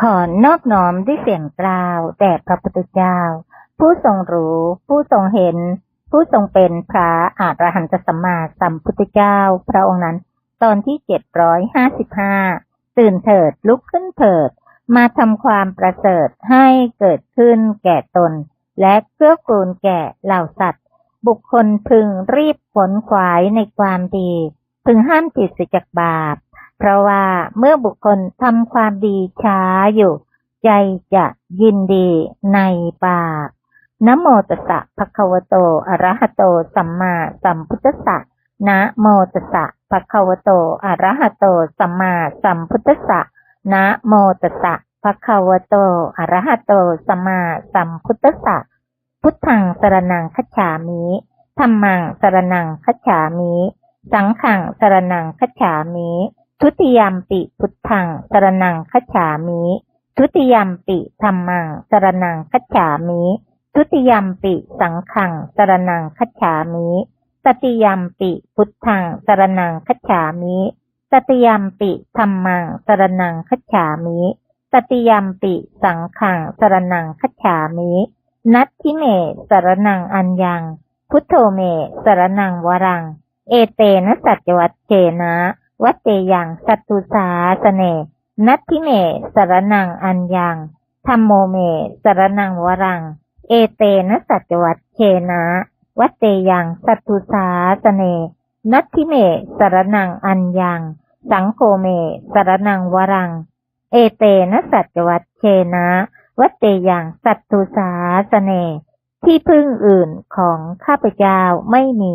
ขอนอบน้อมด้วยเสียงกล่าวแด่พระพุทธเจ้า ผู้ทรงรู้ ผู้ทรงเห็น ผู้ทรงเป็นพระอาหารหันตสัมมาสัมพุทธเจ้า พระองค์นั้น ตอนที่เจ็ดร้อยห้าสิบห้าตื่นเถิดลุกขึ้นเถิด มาทำความประเสริฐให้เกิดขึ้นแก่ตน และเพื่อกูลแก่เหล่าสัตว์ บุคคลพึงรีบขนขวายในความดี พึงห้ามจิตสียจากบาป เพราะว่าเมื่อบุคคลทำความดีช้าอยู่ ใจจะยินดีในบาปนะโมตัสสะภะคะวะโต อะระหะโต สัมมาสัมพุทธัสสะนะโมตัสสะภะคะวะโต อะระหะโต สัมมาสัมพุทธัสสะนะโมตัสสะภะคะวะโต อะระหะโต สัมมาสัมพุทธัสสะ พุทธังสรนังคัจฉามิธัมมังสรนังคัจฉามิ สังฆังสรนังคัจฉามิ ทุติยมปิพุทธังสรนังคัจฉามิ ทุติยมปิธัมมังสรนังคัจฉามิ ทุติยมปิสังฆังสรนังคัจฉามิ ตติยมปิพุทธังสรนังคัจฉามิ ตติยมปิธัมมังสรนังคัจฉามิ ตติยมปิสังฆังสรนังคัจฉามิ นัตทิเมสรนังอัญญัง พุทโธเมสรนังวรัง เอเตนะสัจวัตเจนะ วัตเตยังสัตตุสาสเน นัตทิเมสรนังอัญญังธรรมโมเมสรนังวรัง เอเตนะสัจวัตเชนะ วัตเตยังสัตตุสาสเน นัตทิเมสรนังอัญญัง สังโฆเมสรนังวรัง เอเตนะสัจวัตเชนะ วัตเตยังสัตตุสาสเน ที่พึ่งอื่นของข้าพเจ้าไม่มี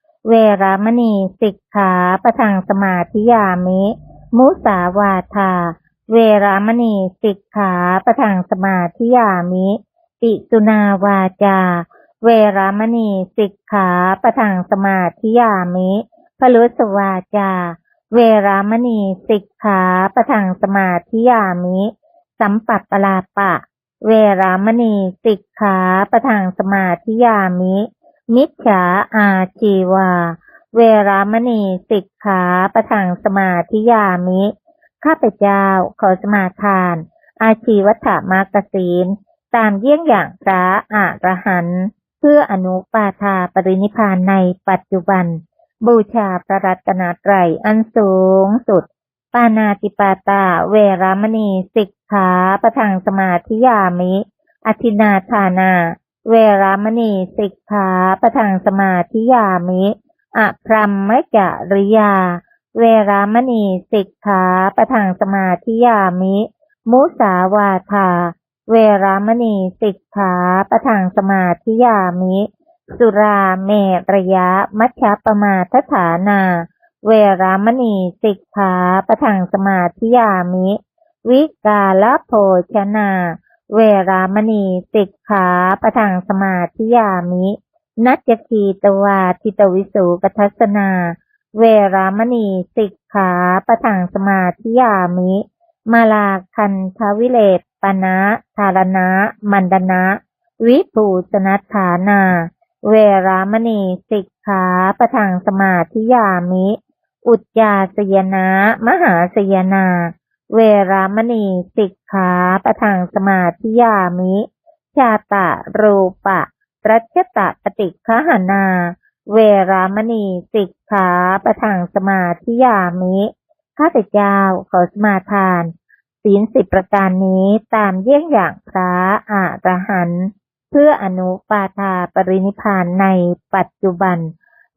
เวรามณีสิกขาประทังสมาธิยามิ มุสาวาทา เวรามณีสิกขาประทังสมาธิยามิ ปิสุนาวาจา เวรามณีสิกขาประทังสมาธิยามิ พลุสวาจา เวรามณีสิกขาประทังสมาธิยามิ สัมปัปปลาปะ เวรามณีสิกขาประทังสมาธิยามิ มิจฉาอาชีวา เวรามณีสิกขาประทังสมาธิยามิ ข้าพเจ้าขอสมาทาน อาชีวัฏมากศีล ตามเยี่ยงอย่างพระอรหันเพื่ออนุปาทาปรินิพานในปัจจุบัน บูชาพระรัตนาไตรอันสูงสุด ปานาติปาตาเวรามณีสิกขาประทังสมาธิยามิ อธินาทานา เวรามณีสิกขาประทังสมาธิยามิอะพรัมมจริยา เวรามณีสิกขาประทังสมาธิยามิ มุสาวาทา เวรามณีสิกขาประทังสมาธิยามิ สุราเมรยะมัชฌปมาทฐานา เวรามณีสิกขาประทังสมาธิยามิ วิกาลโภชนา เวรามณีสิกขาประทังสมาธิยามิ นัจจคีตวาทิตวิสุกทัสนา เวรามณีสิกขาประทังสมาธิยามิ มาลาคันทวิเลปปนะธารณะ มันดนะ วิปูสนัฐานา เวรามณีสิกขาประทังสมาธิยามิ อุจจาสยนะ มหาสยนา เวรามณีสิกขาประทังสมาธิยามิ ชาตะรูปะ รัชตะปฏิคหานา เวรามณีสิกขาประทังสมาธิยามิ ข้าพเจ้าขอสมาทาน ศีลสิบประการนี้ตามเยี่ยงอย่างพระอรหันต์เพื่ออนุปาทาปรินิพพานในปัจจุบัน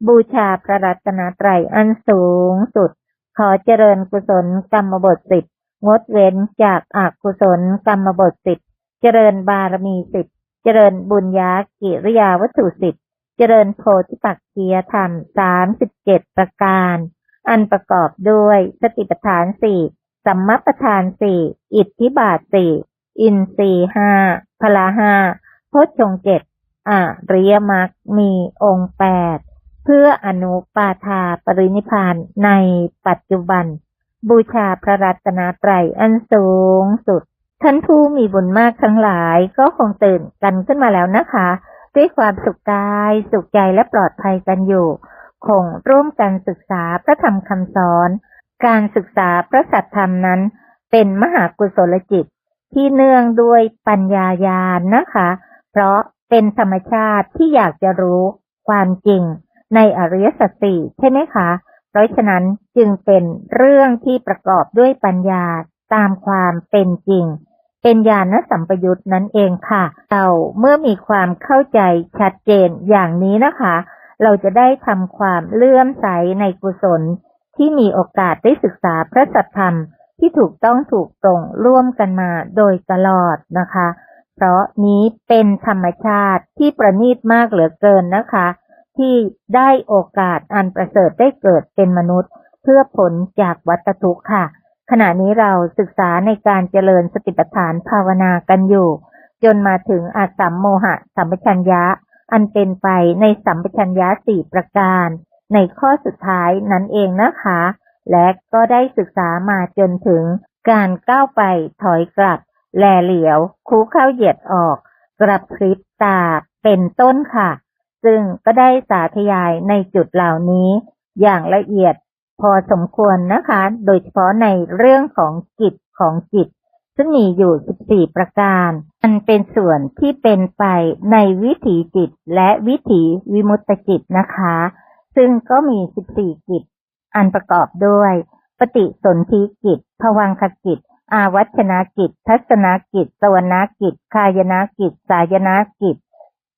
บูชาพระรัตนตรัยอันสูงสุด ขอเจริญกุศลกรรมบทสิบ งดเว้นจากอกุศลกรรมบทสิบเจริญบารมีสิบเจริญบุญญากิริยาวัตถุสิบเจริญโพธิปักเกียธรรมสามสิบเจ็ดประการ อันประกอบด้วยสติปัฏฐานสี่สัมมัปทานสี่อิทธิบาทสี่อินทรีห้าพละห้าโพชฌงเจ็ดอริยมรรคมีองค์แปดเพื่ออนุปาทาปรินิพานในปัจจุบัน บูชาพระรัตนตรัยอันสูงสุด ท่านผู้มีบุญมากทั้งหลายก็คงตื่นกันขึ้นมาแล้วนะคะ ด้วยความสุขกายสุขใจและปลอดภัยกันอยู่ คงร่วมกันศึกษาพระธรรมคำสอน การศึกษาพระสัทธรรมนั้น เป็นมหากุศลจิต ที่เนื่องด้วยปัญญายาณนะคะ เพราะเป็นธรรมชาติที่อยากจะรู้ความจริงในอริยสัจสี่ใช่ไหมคะ เพราะฉะนั้นจึงเป็นเรื่องที่ประกอบด้วยปัญญาตามความเป็นจริง เป็นญาณสัมปยุตนั่นเองค่ะ เราเมื่อมีความเข้าใจชัดเจนอย่างนี้นะคะ เราจะได้ทำความเลื่อมใสในกุศล ที่มีโอกาสได้ศึกษาพระสัทธรรมที่ถูกต้องถูกตรงร่วมกันมาโดยตลอดนะคะ เพราะนี้เป็นธรรมชาติที่ประณีตมากเหลือเกินนะคะ ที่ได้โอกาสอันประเสริฐได้เกิดเป็นมนุษย์ เพื่อผลจากวัตทุกข์ค่ะ ขณะนี้เราศึกษาในการเจริญสติปัฏฐานภาวนากันอยู่ จนมาถึงอาสัมโมหะสัมปชัญญะ อันเป็นไปในสัมปชัญญะสี่ประการ ในข้อสุดท้ายนั่นเองนะคะ และก็ได้ศึกษามาจนถึงการก้าวไปถอยกลับ แลเหลียว คูเข้าเหยียดออก กระพริบตาเป็นต้นค่ะ ซึ่งก็ได้สาธยายในจุดเหล่านี้อย่างละเอียดพอสมควรนะคะ โดยเฉพาะในเรื่องของกิจของจิต ซึ่งมีอยู่ 14 ประการ มันเป็นส่วนที่เป็นไปในวิถีจิตและวิถีวิมุตติจิตนะคะ ซึ่งก็มี 14 กิจ อันประกอบด้วย ปฏิสนธิกิจภวังคกิจ อาวัชนากิจ ทัศนากิจ สวนากิจ คายนากิจ สายนากิจ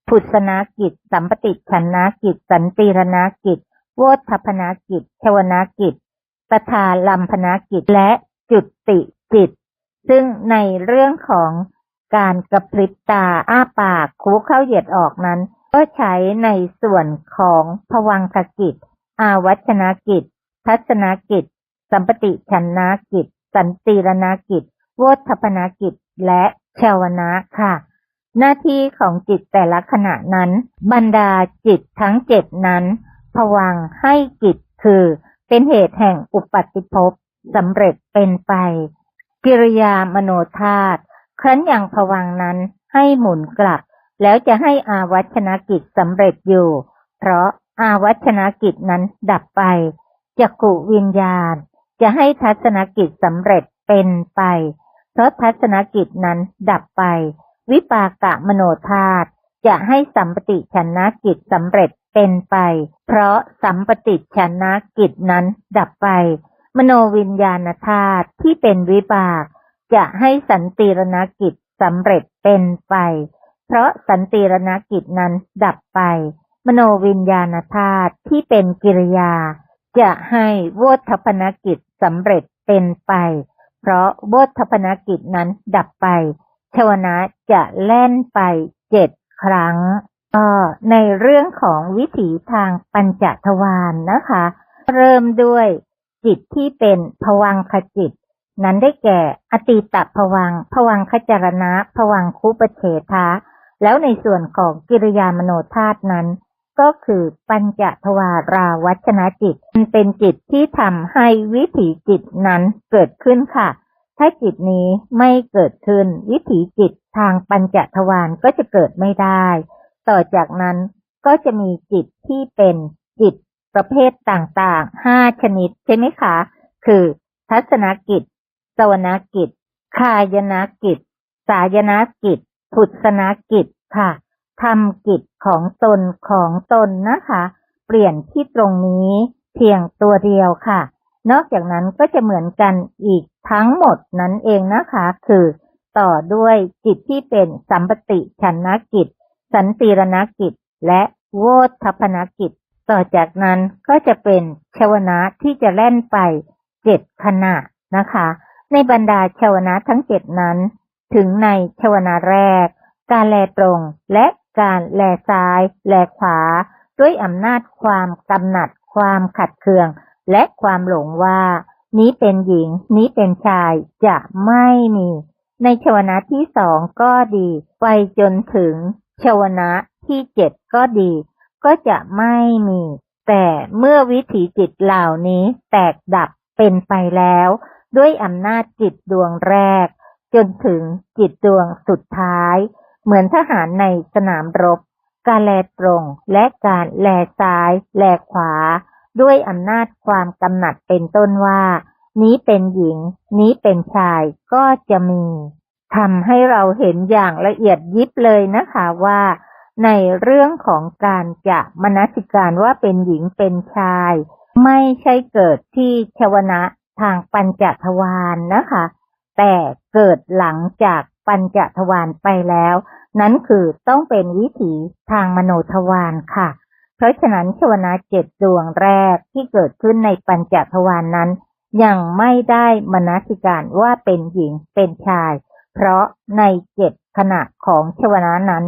พุทธนากิจ สัมปติชนากิจ สันติรนากิจ โวทัพนากิจชวนากิจตถาลัมพนากิจและจุติจิต ซึ่งในเรื่องของการกระพริบตาอ้าปากคูเข้าเหยียดออกนั้น ก็ใช้ในส่วนของภวังคกิจ อาวัชนากิจ ทัศนากิจ สัมปติชนากิจ สันติรนากิจ โวทัพนากิจและชาวนะค่ะ หน้าที่ของจิตแต่ละขณะนั้น บรรดาจิตทั้งเจ็ดนั้นผวังให้จิตคือเป็นเหตุแห่งอุปัติภพสำเร็จเป็นไป กิริยามโนธาตุครั้นอย่างผวังนั้นให้หมุนกลับ แล้วจะให้อาวัชนากิจสำเร็จอยู่ เพราะอาวัชนากิจนั้นดับไปจักุวิญญาณ จะให้ทัศนกิจสำเร็จเป็นไป เพราะทัศนกิจนั้นดับไป วิปากะมโนธาตุจะให้สัมปติชนะกิจสำเร็จเป็นไป เพราะสัมปติชนะกิจนั้นดับไป มโนวิญญาณธาตุที่เป็นวิบาก จะให้สันติรณกิจสำเร็จเป็นไป เพราะสันติรณกิจนั้นดับไป มโนวิญญาณธาตุที่เป็นกิริยา จะให้วทัพนกิจสำเร็จเป็นไป เพราะวทัพนกิจนั้นดับไป ชวนะจะแล่นไปเจ็ดครั้งก็ในเรื่องของวิถีทางปัญจทวารนนะคะ เริ่มด้วยจิตที่เป็นภวังคจิต นั้นได้แก่อติตภวังค์ภวังคจารณะภวังคุปเฉทะ แล้วในส่วนของกิริยามโนธาตุนั้น ก็คือปัญจทวาราวัชนะจิต มันเป็นจิตที่ทำให้วิถีจิตนั้นเกิดขึ้นค่ะ ถ้าจิตนี้ไม่เกิดขึ้น วิถีจิตทางปัญจทวารก็จะเกิดไม่ได้ ต่อจากนั้นก็จะมีจิตที่เป็นจิตประเภทต่างๆ ห้าชนิดใช่ไหมคะ คือ ทัศนกิจ สวนกิจ คายนกิจ สายนกิจพุทธนกิจค่ะทำกิจของตนของตนนะคะ เปลี่ยนที่ตรงนี้เพียงตัวเดียวค่ะ นอกจากนั้นก็จะเหมือนกันอีก ทั้งหมดนั้นเองนะคะ คือต่อด้วยจิตที่เป็นสัมปติชนะกิจ สันติรณกิจ และโวทัพนกิจ ต่อจากนั้นก็จะเป็นชวนะที่จะแล่นไปเจ็ดขณะนะคะ ในบรรดาชวนะทั้งเจ็ดนั้น ถึงในชวนะแรก การแลตรงและการแลซ้าย แลขวา ด้วยอำนาจความกำหนัด ความขัดเคือง และความหลงว่า นี้เป็นหญิง นี้เป็นชายจะไม่มี ในชวนะที่สองก็ดี ไปจนถึงชวนะที่เจ็ดก็ดี ก็จะไม่มี แต่เมื่อวิถีจิตเหล่านี้แตกดับเป็นไปแล้ว ด้วยอำนาจจิตดวงแรก จนถึงจิตดวงสุดท้าย เหมือนทหารในสนามรบ การแลตรงและการแลซ้าย แลขวา ด้วยอำนาจความกำหนัดเป็นต้นว่า นี้เป็นหญิง นี้เป็นชายก็จะมีทำให้เราเห็นอย่างละเอียดยิบเลยนะคะว่า ในเรื่องของการจะมนสิการว่าเป็นหญิงเป็นชาย ไม่ใช่เกิดที่ชวนะทางปัญจทวารนนะคะ แต่เกิดหลังจากปัญจทวารไปแล้ว นั้นคือต้องเป็นวิถีทางมโนทวารค่ะ เพราะฉะนั้นชวนะเจ็ดดวงแรกที่เกิดขึ้นในปัญจทวารนนั้น ยังไม่ได้มนสิการว่าเป็นหญิงเป็นชาย เพราะในเจ็ดขณะของชวนะนั้น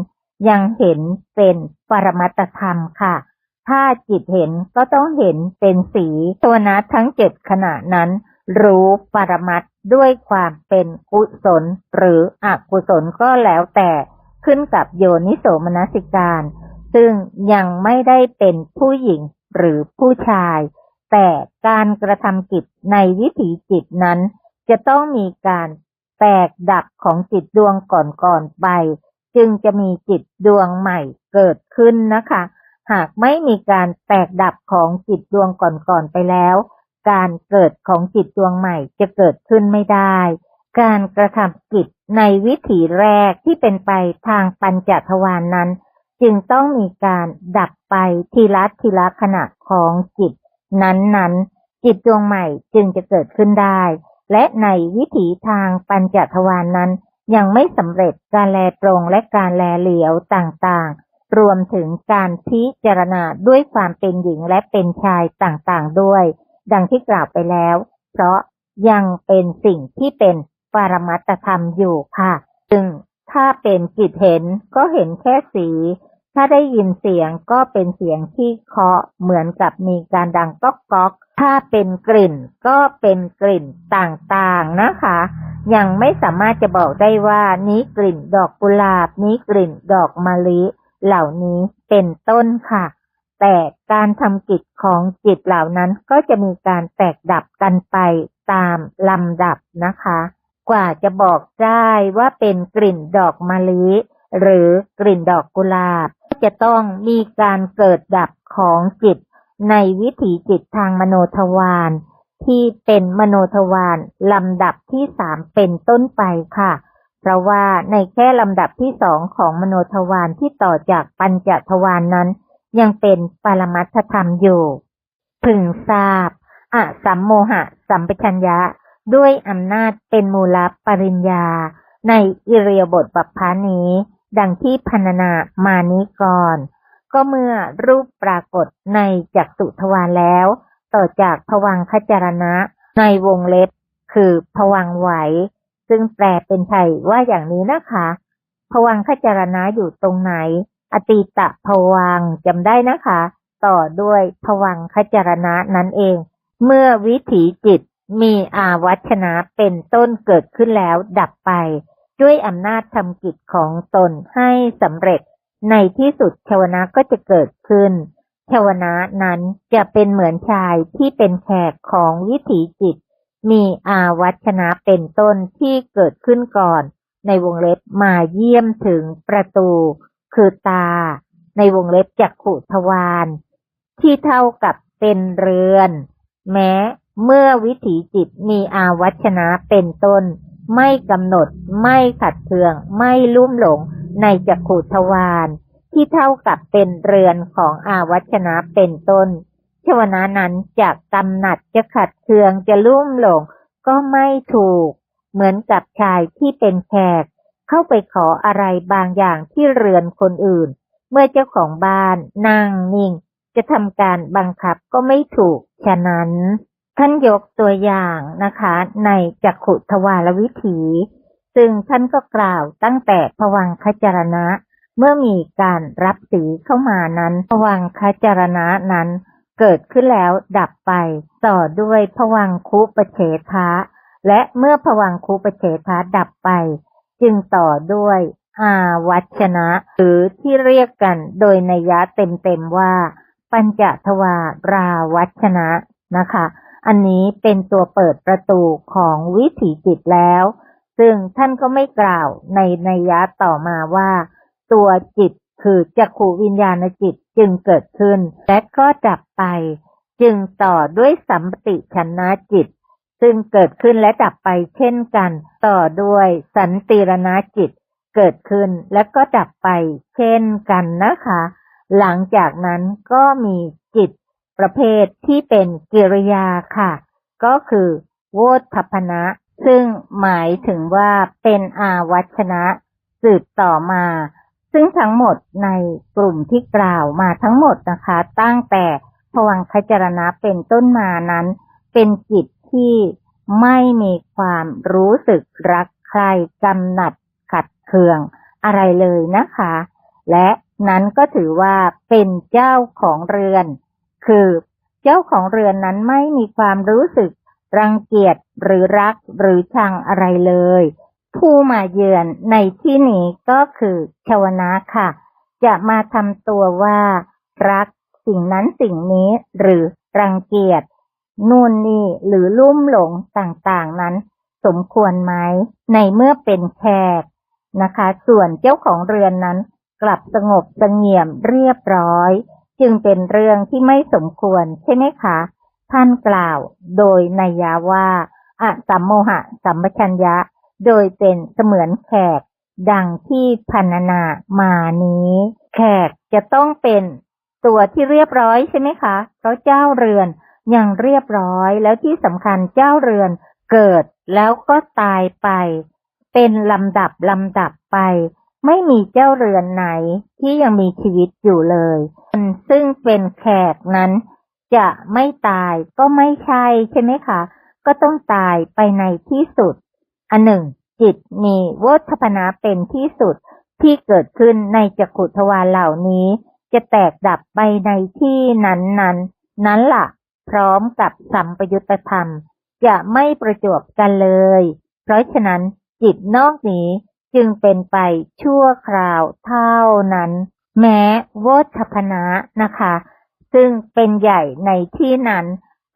ยังเห็นเป็นปรมัตธรรมค่ะ ถ้าจิตเห็นก็ต้องเห็นเป็นสีชวนะทั้งเจ็ดขณะนั้น รู้ปรมัตด้วยความเป็นกุศลหรืออกุศลก็แล้วแต่ขึ้นกับโยนิโสมนสิการ ซึ่งยังไม่ได้เป็นผู้หญิงหรือผู้ชาย แต่การกระทำกิจในวิถีจิตนั้น จะต้องมีการแตกดับของจิตดวงก่อนๆไป จึงจะมีจิตดวงใหม่เกิดขึ้นนะคะ หากไม่มีการแตกดับของจิตดวงก่อนๆไปแล้ว การเกิดของจิตดวงใหม่จะเกิดขึ้นไม่ได้ การกระทำกิจในวิถีแรกที่เป็นไปทางปัญจทวารนนั้น จึงต้องมีการดับไปทีละทีละขณะของจิต นั้นๆ จิตดวงใหม่จึงจะเกิดขึ้นได้ และในวิถีทางปัญจทวารนนั้น ยังไม่สำเร็จการแลตรงและการแลเหลียวต่างๆ รวมถึงการพิจารณาด้วยความเป็นหญิงและเป็นชายต่างๆด้วย ดังที่กล่าวไปแล้ว เพราะยังเป็นสิ่งที่เป็นปรมัตธรรมอยู่ค่ะซึ่งถ้าเป็นจิตเห็นก็เห็นแค่สี ถ้าได้ยินเสียงก็เป็นเสียงที่เคาะเหมือนกับมีการดังก๊อกก๊อก ถ้าเป็นกลิ่นก็เป็นกลิ่นต่างๆนะคะ ยังไม่สามารถจะบอกได้ว่านี้กลิ่นดอกกุหลาบ นี้กลิ่นดอกมะลิ เหล่านี้เป็นต้นค่ะ แต่การทำกิจของจิตเหล่านั้นก็จะมีการแตกดับกันไปตามลำดับนะคะ กว่าจะบอกได้ว่าเป็นกลิ่นดอกมะลิหรือกลิ่นดอกกุหลาบ จะต้องมีการเกิดดับของจิต ในวิถีจิตทางมโนทวารที่เป็นมโนทวารลำดับที่สามเป็นต้นไปค่ะ เพราะว่าในแค่ลำดับที่สองของมโนทวารที่ต่อจากปัญจทวารนนั้น ยังเป็นปรมัตถธรรมอยู่พึงทราบอะสัมโมหะ สัมปชัญญะ ด้วยอำนาจเป็นมูลปริญญา ในอิเรียบทบัพพานี้ ดังที่พันนามานี้ก่อน ก็เมื่อรูปปรากฏในจักสุทวารแล้ว ต่อจากผวังคจารณะในวงเล็บ คือผวังไหว ซึ่งแปลเป็นไทยว่าอย่างนี้นะคะผวังคจารณะอยู่ตรงไหน อติตะผวังจำได้นะคะ ต่อด้วยผวังคจารณะนั่นเอง เมื่อวิถีจิตมีอาวัชนะเป็นต้นเกิดขึ้นแล้วดับไป ด้วยอำนาจทำกิจของตนให้สำเร็จ ในที่สุดชวนะก็จะเกิดขึ้นชวนะนั้นจะเป็นเหมือนชายที่เป็นแขกของวิถีจิต มีอาวัชนะเป็นต้นที่เกิดขึ้นก่อน ในวงเล็บมาเยี่ยมถึงประตู คือตา ในวงเล็บจักขุทวารที่เท่ากับเป็นเรือน แม้เมื่อวิถีจิตมีอาวัชนะเป็นต้น ไม่กำหนด ไม่ขัดเคือง ไม่ลุ่มหลงในจักขุทวารที่เท่ากับเป็นเรือนของอาวัชนะเป็นต้น ชวนะนั้นจะกำหนัดจะขัดเคืองจะลุ่มหลง ก็ไม่ถูก เหมือนกับชายที่เป็นแขก เข้าไปขออะไรบางอย่างที่เรือนคนอื่น เมื่อเจ้าของบ้านนั่งนิ่ง จะทำการบังคับก็ไม่ถูก ฉะนั้น ท่านยกตัวอย่างนะคะ ในจักขุทวารวิถี ซึ่งท่านก็กล่าวตั้งแต่ผวังคจรณะ เมื่อมีการรับสีเข้ามานั้นผวังคจรณะนั้นเกิดขึ้นแล้วดับไป ต่อด้วยผวังคุปเฉทะ และเมื่อผวังคุปเฉทะดับไป จึงต่อด้วยอาวัชนะ หรือที่เรียกกันโดยนัยยะเต็มๆว่า ปัญจทวาราวัชนะนะคะ อันนี้เป็นตัวเปิดประตูของวิถีจิตแล้ว ซึ่งท่านก็ไม่กล่าวในนัยยะต่อมาว่า ตัวจิตคือจักขูวิญญาณจิตจึงเกิดขึ้น และก็ดับไป จึงต่อด้วยสัมปติชนะจิต ซึ่งเกิดขึ้นและดับไปเช่นกัน ต่อด้วยสันติรณจิตเกิดขึ้นและก็ดับไปเช่นกันนะคะ หลังจากนั้นก็มีจิต ประเภทที่เป็นกิริยาค่ะ ก็คือโวทัพนะ ซึ่งหมายถึงว่าเป็นอาวัชนะ สืบต่อมา ซึ่งทั้งหมดในกลุ่มที่กล่าวมาทั้งหมดนะคะ ตั้งแต่ผวังคจรณะเป็นต้นมานั้น เป็นจิตที่ไม่มีความรู้สึกรักใครกำหนัดขัดเคืองอะไรเลยนะคะ และนั้นก็ถือว่าเป็นเจ้าของเรือน คือ เจ้าของเรือนนั้นไม่มีความรู้สึก รังเกียจหรือรักหรือชังอะไรเลย ผู้มาเยือนในที่นี้ก็คือชาวนะค่ะ จะมาทำตัวว่า รักสิ่งนั้นสิ่งนี้หรือรังเกียจนู่นนี่หรือลุ่มหลงต่างๆนั้น สมควรไหมในเมื่อเป็นแขกนะคะ ส่วนเจ้าของเรือนนั้น กลับสงบเสงี่ยมเรียบร้อย จึงเป็นเรื่องที่ไม่สมควรใช่ไหมคะ ท่านกล่าวโดยนัยยะว่าอะสัมโมหะสัมปชัญญะ โดยเป็นเสมือนแขก ดังที่พันนามานี้ แขกจะต้องเป็นตัวที่เรียบร้อยใช่ไหมคะเพราะเจ้าเรือนยังเรียบร้อยแล้วที่สำคัญเจ้าเรือนเกิดแล้วก็ตายไป เป็นลำดับลำดับไป ไม่มีเจ้าเรือนไหนที่ยังมีชีวิตอยู่เลยคนซึ่งเป็นแขกนั้น จะไม่ตายก็ไม่ใช่ใช่ไหมคะ ก็ต้องตายไปในที่สุด อันหนึ่ง จิตมีวัฏพนะเป็นที่สุดที่เกิดขึ้นในจักขุทวารเหล่านี้ จะแตกดับไปในที่นั้นนั้นนั้นละ่ะ พร้อมกับสัมปยุตตธรรม จะไม่ประจวบกันเลย เพราะฉะนั้นจิตนอกนี้ จึงเป็นไปชั่วคราวเท่านั้น แม้โวชพนะนะคะ ซึ่งเป็นใหญ่ในที่นั้น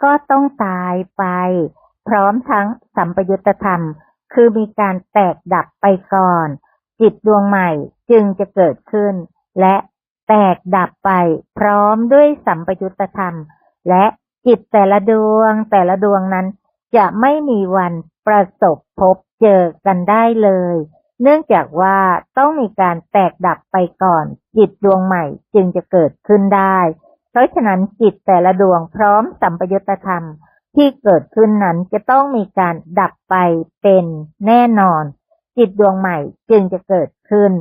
ก็ต้องตายไป พร้อมทั้งสัมปยุตธรรม คือมีการแตกดับไปก่อน จิตดวงใหม่จึงจะเกิดขึ้น และแตกดับไปพร้อมด้วยสัมปยุตธรรม และจิตแต่ละดวงแต่ละดวงนั้นจะไม่มีวันประสบพบเจอกันได้เลย เนื่องจากว่าต้องมีการแตกดับไปก่อน จิตดวงใหม่จึงจะเกิดขึ้นได้ เพราะฉะนั้นจิตแต่ละดวงพร้อมสัมปยุตธรรมที่เกิดขึ้นนั้นจะต้องมีการดับไปเป็นแน่นอน จิตดวงใหม่จึงจะเกิดขึ้น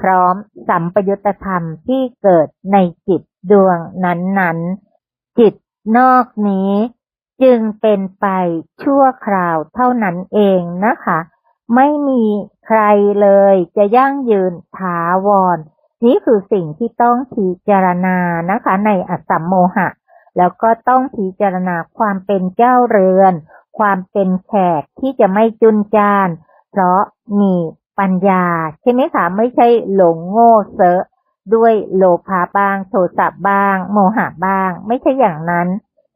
พร้อมสัมปยุตธรรมที่เกิดในจิตดวงนั้นๆ จิตนอกนี้ จึงเป็นไปชั่วคราวเท่านั้นเองนะคะ ไม่มีใครเลยจะยั่งยืนถาวร นี่คือสิ่งที่ต้องพิจารณานะคะ ในอัสัมโมหะ แล้วก็ต้องพิจารณาความเป็นเจ้าเรือน ความเป็นแขกที่จะไม่จุนจาน เพราะมีปัญญา ใช่ไหมคะไม่ใช่หลงโง่เซอะด้วยโลภะบ้าง โทสะบ้าง โมหะบ้าง ไม่ใช่อย่างนั้น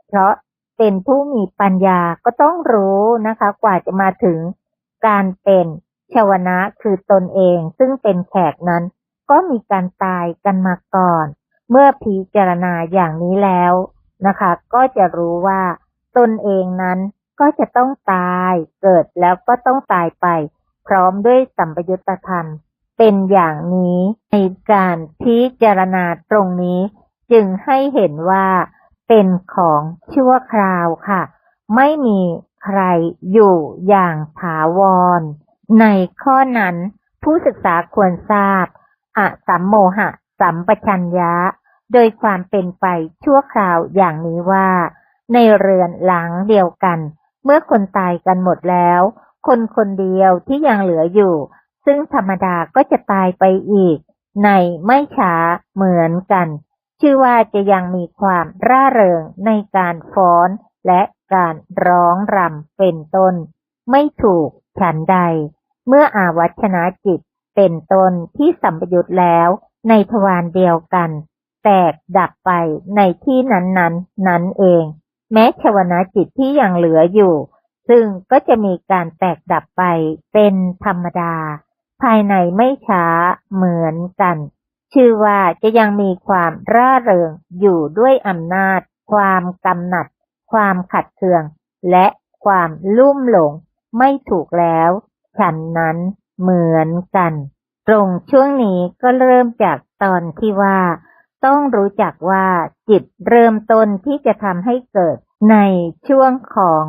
เพราะเป็นผู้มีปัญญาก็ต้องรู้นะคะ กว่าจะมาถึง การเป็นชาวนะคือตนเองซึ่งเป็นแขกนั้น ก็มีการตายกันมาก่อน เมื่อพิจารณาอย่างนี้แล้วนะคะ ก็จะรู้ว่าตนเองนั้นก็จะต้องตายเกิดแล้วก็ต้องตายไป พร้อมด้วยสัมปยุตตธรรม เป็นอย่างนี้ในการพิจารณาตรงนี้ จึงให้เห็นว่าเป็นของชั่วคราวค่ะ ไม่มี ใครอยู่อย่างถาวร ในข้อนั้นผู้ศึกษาควรทราบอะสัมโมหะ สัมปชัญญะ โดยความเป็นไปชั่วคราวอย่างนี้ว่า ในเรือนหลังเดียวกัน เมื่อคนตายกันหมดแล้ว คนคนเดียวที่ยังเหลืออยู่ ซึ่งธรรมดาก็จะตายไปอีก ในไม่ช้าเหมือนกัน ชื่อว่าจะยังมีความร่าเริงในการฟ้อนและ การร้องรำเป็นต้น ไม่ถูกฉันใด เมื่ออาวัชนะจิตเป็นต้นที่สัมปยุตแล้วในทวารเดียวกัน แตกดับไปในที่นั้นๆนนนั้นเอง แม้ชวนาจิตที่ยังเหลืออยู่ ซึ่งก็จะมีการแตกดับไปเป็นธรรมดา ภายในไม่ช้าเหมือนกัน ชื่อว่าจะยังมีความร่าเริงอยู่ด้วยอำนาจความกำหนัด ความขัดเคือง และความลุ่มหลงไม่ถูกแล้ว ฉันนั้นเหมือนกัน ตรงช่วงนี้ก็เริ่มจากตอนที่ว่า ต้องรู้จักว่าจิตเริ่มต้นที่จะทำให้เกิดในช่วงของ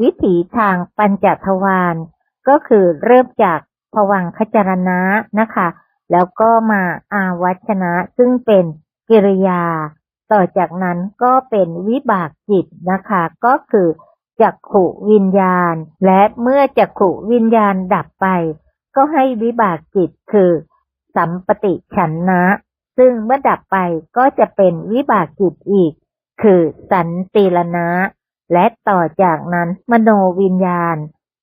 วิถีทางปัญจทวารก็คือเริ่มจากผวังคจรณะนะคะ แล้วก็มาอาวัชนะซึ่งเป็นกิริยา ต่อจากนั้นก็เป็นวิบากจิตนะคะ ก็คือจักขุวิญญาณ และเมื่อจักขุวิญญาณดับไป ก็ให้วิบากจิตคือ สัมปติฉันนะ ซึ่งเมื่อดับไปก็จะเป็นวิบากจิตอีก คือสันติลนะ และต่อจากนั้นมโนวิญญาณ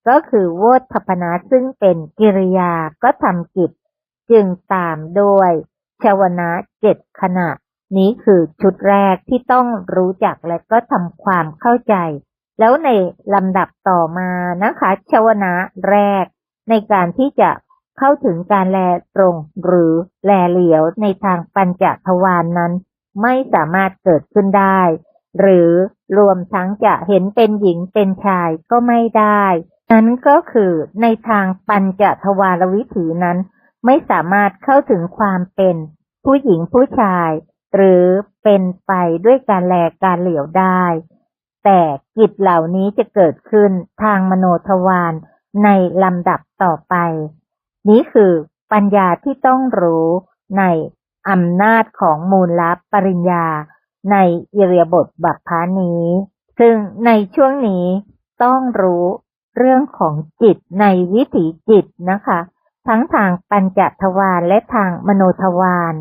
ก็คือโวทพนะซึ่งเป็นกิริยาก็ทำกิจ จึงตามด้วยชวนะเจ็ดขณะ นี้คือชุดแรกที่ต้องรู้จักและก็ทำความเข้าใจ แล้วในลำดับต่อมานะคะชวนะแรก ในการที่จะเข้าถึงการแลตรง หรือแลเหลียวในทางปัญจทวารนนั้น ไม่สามารถเกิดขึ้นได้ หรือรวมทั้งจะเห็นเป็นหญิงเป็นชายก็ไม่ได้ นั้นก็คือในทางปัญจทวารวิถีนั้น ไม่สามารถเข้าถึงความเป็น ผู้หญิงผู้ชาย หรือเป็นไปด้วยการแลการเหลียวได้ แต่กิจเหล่านี้จะเกิดขึ้นทางมโนทวารในลำดับต่อไป นี้คือปัญญาที่ต้องรู้ในอำนาจของมูลลับปริญญาในอิเรียบทบัพพานี้ ซึ่งในช่วงนี้ต้องรู้เรื่องของจิตในวิถีจิตนะคะ ทั้งทางปัญจทวารและทางมโนทวาร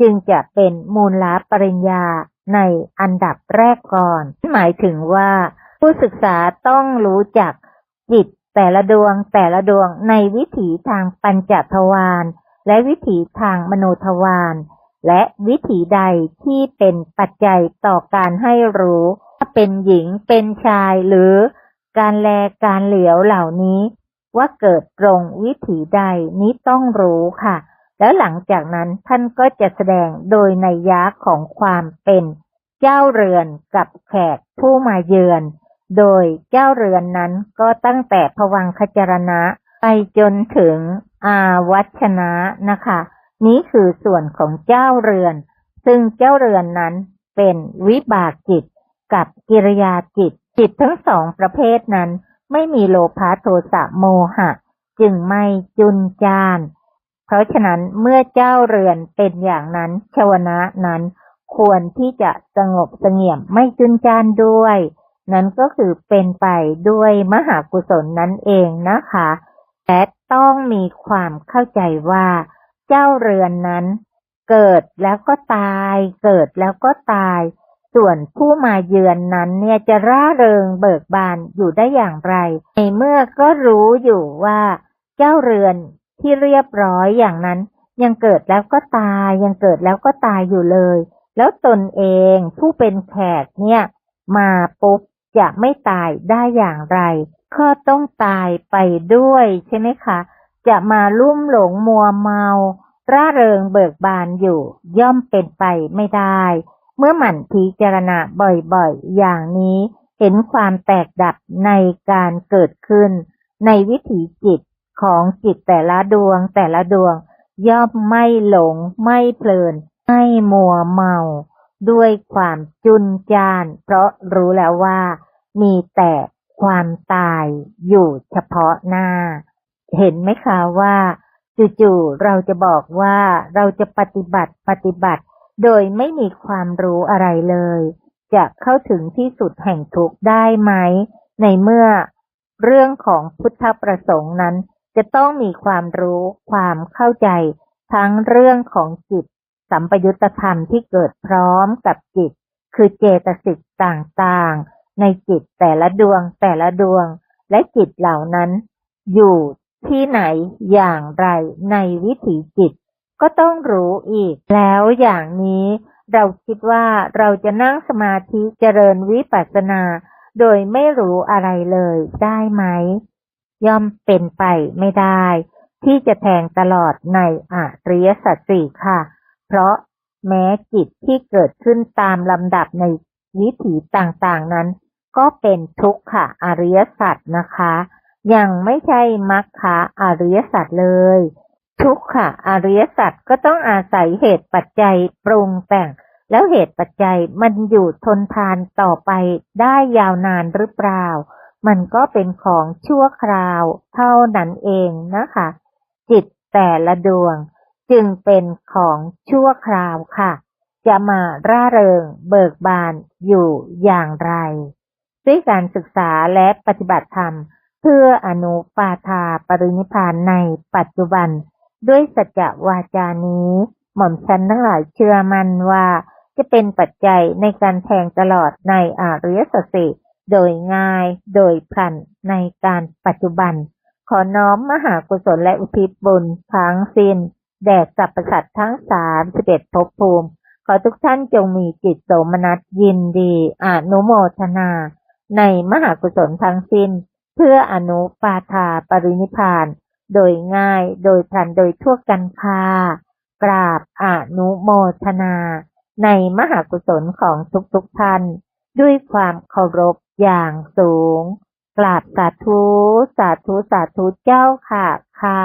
จึงจะเป็นมูลลับปริญญาในอันดับแรกก่อน หมายถึงว่า ผู้ศึกษาต้องรู้จักจิตแต่ละดวงแต่ละดวงในวิถีทางปัญจทวารและวิถีทางมโนทวารและวิถีใดที่เป็นปัจจัยต่อการให้รู้ว่าเป็นหญิงเป็นชายหรือการแลการเหลียวเหล่านี้ ว่าเกิดตรงวิถีใดนี้ต้องรู้ค่ะ แล้วหลังจากนั้นท่านก็จะแสดงโดยในยะของความเป็นเจ้าเรือนกับแขกผู้มาเยือน โดยเจ้าเรือนนั้นก็ตั้งแต่ผวังคจรณะไปจนถึงอาวัชนะนะคะ นี้คือส่วนของเจ้าเรือน ซึ่งเจ้าเรือนนั้นเป็นวิบากจิตกับกิริยาจิต จิตทั้งสองประเภทนั้น ไม่มีโลภะโทสะโมหะ จึงไม่จุนจาน เพราะฉะนั้นเมื่อเจ้าเรือนเป็นอย่างนั้น ชวนะนั้นควรที่จะสงบเสงี่ยมไม่จุนจานด้วย นั้นก็คือเป็นไปด้วยมหากุศลนั่นเองนะคะและต้องมีความเข้าใจว่า เจ้าเรือนนั้น เกิดแล้วก็ตาย เกิดแล้วก็ตาย ส่วนผู้มาเยือนนั้นเนี่ยจะร่าเริงเบิกบานอยู่ได้อย่างไร ในเมื่อก็รู้อยู่ว่า เจ้าเรือน ที่เรียบร้อยอย่างนั้น ยังเกิดแล้วก็ตาย ยังเกิดแล้วก็ตายอยู่เลย แล้วตนเองผู้เป็นแขกเนี่ยมาปุ๊บจะไม่ตายได้อย่างไร ก็ต้องตายไปด้วยใช่ไหมคะ จะมาลุ่มหลงมัวเมา ร่าเริงเบิกบานอยู่ ย่อมเป็นไปไม่ได้ เมื่อหมั่นพิจารณาบ่อยๆ อย่างนี้ เห็นความแตกดับในการเกิดขึ้น ในวิถีจิต ของจิตแต่ละดวงแต่ละดวง ย่อมไม่หลง ไม่เพลิน ไม่มัวเมา ด้วยความจุนจาน เพราะรู้แล้วว่า มีแต่ความตายอยู่เฉพาะหน้า เห็นไหมคะว่าจู่ๆเราจะบอกว่าเราจะปฏิบัติปฏิบัติ โดยไม่มีความรู้อะไรเลย จะเข้าถึงที่สุดแห่งทุกข์ได้ไหม ในเมื่อเรื่องของพุทธประสงค์นั้น จะต้องมีความรู้ความเข้าใจทั้งเรื่องของจิต สัมปยุตธรรมที่เกิดพร้อมกับจิต คือเจตสิกต่างๆ ในจิตแต่ละดวงแต่ละดวง และจิตเหล่านั้น อยู่ที่ไหนอย่างไรในวิถีจิต ก็ต้องรู้อีกแล้วอย่างนี้ เราคิดว่าเราจะนั่งสมาธิเจริญวิปัสสนา โดยไม่รู้อะไรเลยได้ไหม ย่อมเป็นไปไม่ได้ ที่จะแทงตลอดในอริยสัจสี่ค่ะ เพราะแม้จิตที่เกิดขึ้นตามลำดับในวิถีต่างๆนั้น ก็เป็นทุกขะอริยสัจนะคะ ยังไม่ใช่มรรคะอริยสัจเลย ทุกขะอริยสัจก็ต้องอาศัยเหตุปัจจัยปรุงแต่ง แล้วเหตุปัจจัยมันอยู่ทนทานต่อไปได้ยาวนานหรือเปล่า มันก็เป็นของชั่วคราวเท่านั้นเองนะคะ จิตแต่ละดวงจึงเป็นของชั่วคราวค่ะ จะมาร่าเริงเบิกบานอยู่อย่างไร ด้วยการศึกษาและปฏิบัติธรรม เพื่ออนุปาทาปรินิพานในปัจจุบัน ด้วยสัจวาจานี้ หม่อมฉันทั้งหลายเชื่อมั่นว่า จะเป็นปัจจัยในการแทงตลอดในอริยสัจสี่ โดยง่ายโดยพลันในการปัจจุบัน ขอน้อมมหากุศลและอุทิศบุญทั้งสิ้น แด่สรรพสัตว์ทั้งสามสิบเอ็ดภพภูมิ ขอทุกท่านจงมีจิตโสมนัสยินดีอนุโมทนา ในมหากุศลทั้งสิ้น เพื่ออนุปาทาปรินิพาน โดยง่ายโดยพลันโดยทั่วกันค่ะกราบอนุโมทนา ในมหากุศลของทุกๆท่าน ด้วยความเคารพ อย่างสูง กราบสาธุ สาธุ สาธุเจ้าค่ะ ค่ะ